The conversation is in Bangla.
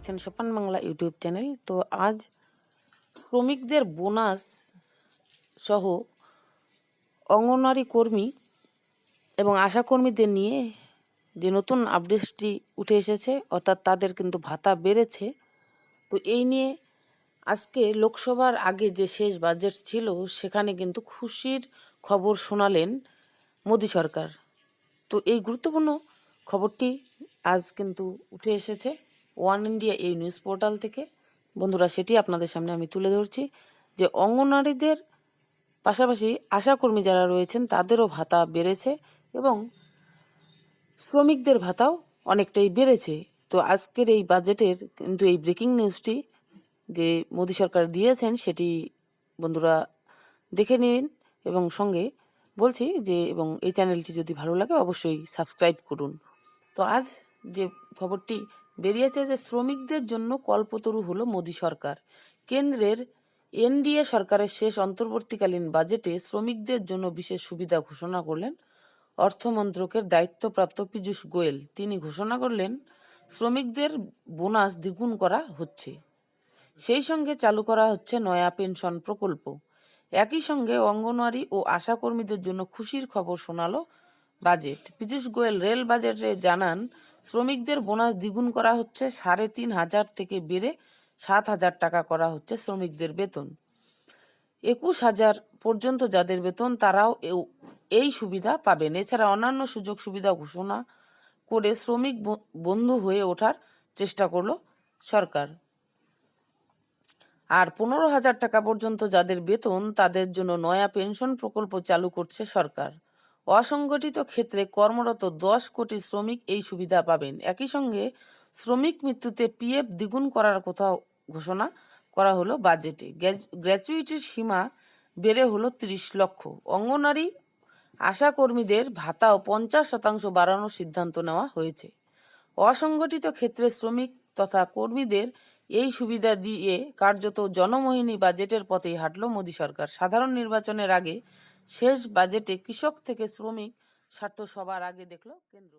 দেখছেন সোপান বাংলা ইউটিউব চ্যানেল। তো আজ শ্রমিকদের বোনাস সহ অঙ্গনওয়াড়ি কর্মী এবং আশা কর্মীদের নিয়ে যে নতুন আপডেটটি উঠে এসেছে, অর্থাৎ তাদের কিন্তু ভাতা বেড়েছে। তো এই নিয়ে আজকে লোকসভার আগে যে শেষ বাজেট ছিল, সেখানে কিন্তু খুশির খবর শোনালেন মোদী সরকার। তো এই গুরুত্বপূর্ণ খবরটি আজ কিন্তু উঠে এসেছে। ওয়ান ইন্ডিয়া এই নিউজ পোর্টাল থেকে, বন্ধুরা সেটি আপনাদের সামনে আমি তুলে ধরছি যে অঙ্গনওয়াড়িদের পাশাপাশি আশাকর্মী যারা রয়েছেন, তাদেরও ভাতা বেড়েছে এবং শ্রমিকদের ভাতাও অনেকটাই বেড়েছে। তো আজকের এই বাজেটের কিন্তু এই ব্রেকিং নিউজটি যে মোদী সরকার দিয়েছেন, সেটি বন্ধুরা দেখে নিন এবং সঙ্গে বলছি যে, এবং এই চ্যানেলটি যদি ভালো লাগে অবশ্যই সাবস্ক্রাইব করুন। তো আজ যে খবরটি বেরিয়েছে যে শ্রমিকদের জন্য কল্পতরু হলো মোদী সরকার। কেন্দ্রের এনডিএ সরকারের শেষ অন্তর্বর্তীকালীন বাজেটে শ্রমিকদের জন্য বিশেষ সুবিধা ঘোষণা করলেন অর্থমন্ত্রকের দায়িত্বপ্রাপ্ত পীযূষ গোয়েল। তিনি ঘোষণা করলেন, শ্রমিকদের বোনাস দ্বিগুণ করা হচ্ছে। সেই সঙ্গে চালু করা হচ্ছে নয়া পেনশন প্রকল্প। একই সঙ্গে অঙ্গনওয়াড়ি ও আশাকর্মীদের জন্য খুশির খবর শোনালো বাজেট। পীযূষ গোয়েল রেল বাজেটে জানান শ্রমিকদের বোনাস দ্বিগুণ করা হচ্ছে, সাড়ে তিন হাজার থেকে বেড়ে সাত হাজার টাকা করা হচ্ছে শ্রমিকদের বেতন। একুশ হাজার পর্যন্ত যাদের বেতন, তারাও এই সুবিধা পাবেন। এছাড়া অন্যান্য সুযোগ সুবিধা ঘোষণা করে শ্রমিক বন্ধু হয়ে ওঠার চেষ্টা করল সরকার। আর পনেরো হাজার টাকা পর্যন্ত যাদের বেতন, তাদের জন্য নয়া পেনশন প্রকল্প চালু করছে সরকার। অসংগঠিত ক্ষেত্রে কর্মরত দশ কোটি শ্রমিক এই সুবিধা পাবেন। একই সঙ্গে শ্রমিক মৃত্যুতে পিএফ দ্বিগুণ করার কোথাও ঘোষণা করা হলো বাজেটে। গ্র্যাচুইটির সীমা বেড়ে হলো তিরিশ লক্ষ। অঙ্গনারী আশা কর্মীদের ভাতাও পঞ্চাশ শতাংশ বাড়ানোর সিদ্ধান্ত নেওয়া হয়েছে। অসংগঠিত ক্ষেত্রে শ্রমিক তথা কর্মীদের এই সুবিধা দিয়ে কার্যত জনমোহিনী বাজেটের পথেই হাঁটল মোদী সরকার। সাধারণ নির্বাচনের আগে শেষ বাজেটে কৃষক থেকে শ্রমিক স্বার্থ সবার আগে দেখল কেন্দ্র।